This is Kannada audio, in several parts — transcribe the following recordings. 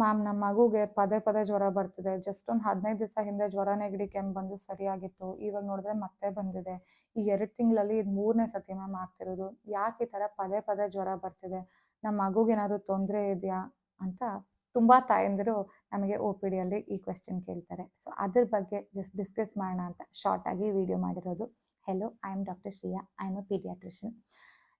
ಮ್ಯಾಮ್ ನಮ್ಮ ಮಗುಗೆ ಪದೇ ಪದೇ ಜ್ವರ ಬರ್ತಿದೆ. ಜಸ್ಟ್ ಒಂದು ಹದಿನೈದು ದಿವಸ ಹಿಂದೆ ಜ್ವರ ನೆಗಡಿ ಕೆಮ್ಮು ಬಂದು ಸರಿಯಾಗಿತ್ತು. ಇವಾಗ ನೋಡಿದ್ರೆ ಮತ್ತೆ ಬಂದಿದೆ. ಈ ಎರಡು ತಿಂಗಳಲ್ಲಿ ಇದು ಮೂರನೇ ಸತಿ ಮ್ಯಾಮ್ ಆಗ್ತಿರೋದು. ಯಾಕೆ ಈ ಥರ ಪದೇ ಪದೇ ಜ್ವರ ಬರ್ತಿದೆ? ನಮ್ಮ ಮಗುಗೆ ಏನಾದ್ರು ತೊಂದರೆ ಇದೆಯಾ? ಅಂತ ತುಂಬ ತಾಯಂದಿರು ನಮಗೆ ಒ ಪಿ ಡಿಯಲ್ಲಿ ಈ ಕ್ವೆಶ್ಚನ್ ಕೇಳ್ತಾರೆ. ಸೊ ಅದ್ರ ಬಗ್ಗೆ ಜಸ್ಟ್ ಡಿಸ್ಕಸ್ ಮಾಡೋಣ ಅಂತ ಶಾರ್ಟಾಗಿ ವಿಡಿಯೋ ಮಾಡಿರೋದು. Hello I am doctor Shreya I am a pediatrician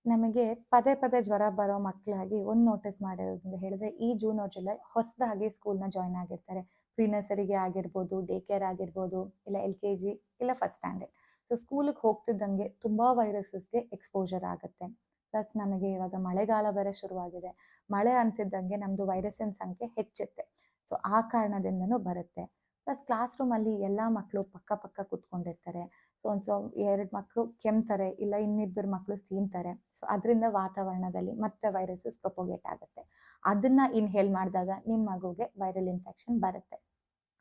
ನಮಗೆ ಪದೇ ಪದೇ ಜ್ವರ ಬರೋ ಮಕ್ಕಳಾಗಿ ಒಂದು ನೋಟಿಸ್ ಮಾಡಿರೋದು ಅಂತ ಹೇಳಿದ್ರೆ, ಈ ಜೂನ್ ಅವ್ರ ಜುಲೈ ಹೊಸದಾಗಿ ಸ್ಕೂಲ್ನ ಜಾಯ್ನ್ ಆಗಿರ್ತಾರೆ. ಪ್ರೀ ನರ್ಸರಿಗೆ ಆಗಿರ್ಬೋದು ಡೇ ಕೇರ್ ಆಗಿರ್ಬೋದು, ಇಲ್ಲ ಎಲ್ ಕೆ ಜಿ ಇಲ್ಲ ಫಸ್ಟ್ ಸ್ಟ್ಯಾಂಡರ್ಡ್ ಸೊ ಸ್ಕೂಲಿಗೆ ಹೋಗ್ತಿದ್ದಂಗೆ ತುಂಬ ವೈರಸಸ್ಗೆ ಎಕ್ಸ್ಪೋಜರ್ ಆಗುತ್ತೆ. ಪ್ಲಸ್ ನಮಗೆ ಇವಾಗ ಮಳೆಗಾಲ ಬೇರೆ ಶುರುವಾಗಿದೆ. ಮಳೆ ಅಂತಿದ್ದಂಗೆ ನಮ್ಮದು ವೈರಸ್ಸಿನ ಸಂಖ್ಯೆ ಹೆಚ್ಚುತ್ತೆ. ಸೊ ಆ ಕಾರಣದಿಂದನೂ ಬರುತ್ತೆ. ಪ್ಲಸ್ ಕ್ಲಾಸ್ ರೂಮಲ್ಲಿ ಎಲ್ಲ ಮಕ್ಕಳು ಪಕ್ಕ ಪಕ್ಕ ಕೂತ್ಕೊಂಡಿರ್ತಾರೆ. ಸೊ ಒಂದು ಸೊ, ಎರಡು ಮಕ್ಕಳು ಕೆಮ್ತಾರೆ ಇಲ್ಲ ಇನ್ನಿಬ್ಬರು ಮಕ್ಕಳು ಸೀನ್ತಾರೆ ಸೊ ಅದರಿಂದ ವಾತಾವರಣದಲ್ಲಿ ಮತ್ತೆ ವೈರಸಸ್ ಪ್ರೊಪೋಗೇಟ್ ಆಗುತ್ತೆ. ಅದನ್ನ ಇನ್ಹೇಲ್ ಮಾಡಿದಾಗ ನಿಮ್ಮ ಮಗುಗೆ ವೈರಲ್ ಇನ್ಫೆಕ್ಷನ್ ಬರುತ್ತೆ.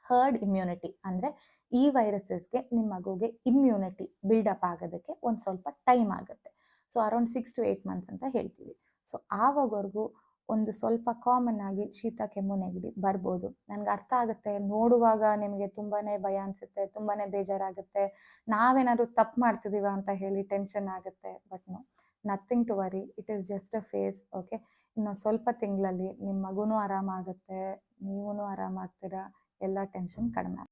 ಹರ್ಡ್ ಇಮ್ಯುನಿಟಿ ಅಂದರೆ ಈ ವೈರಸಸ್ಗೆ ನಿಮ್ಮ ಮಗುಗೆ ಇಮ್ಯುನಿಟಿ ಬಿಲ್ಡಪ್ ಆಗೋದಕ್ಕೆ ಒಂದು ಸ್ವಲ್ಪ ಟೈಮ್ ಆಗುತ್ತೆ. So around six to eight months ಅಂತ ಹೇಳ್ತೀವಿ. ಸೊ ಆವಾಗವರೆಗೂ ಒಂದು ಸ್ವಲ್ಪ ಕಾಮನ್ ಆಗಿ ಶೀತ ಕೆಮ್ಮು ನೆಗಡಿ ಬರ್ಬೋದು. ನನಗೆ ಅರ್ಥ ಆಗುತ್ತೆ, ನೋಡುವಾಗ ನಿಮಗೆ ತುಂಬಾನೇ ಭಯ ಅನಿಸುತ್ತೆ, ತುಂಬಾನೇ ಬೇಜಾರಾಗುತ್ತೆ. ನಾವೇನಾದ್ರು ತಪ್ಪು ಮಾಡ್ತಿದೀವ ಅಂತ ಹೇಳಿ ಟೆನ್ಷನ್ ಆಗುತ್ತೆ but no nothing to worry it is just a phase okay ಇನ್ನು ಸ್ವಲ್ಪ ತಿಂಗಳಲ್ಲಿ ನಿಮ್ಮ ಮಗುನೂ ಆರಾಮಾಗುತ್ತೆ ನೀವೂ ಆರಾಮಾಗ್ತೀರಾ? ಎಲ್ಲ ಟೆನ್ಷನ್ ಕಡಿಮೆ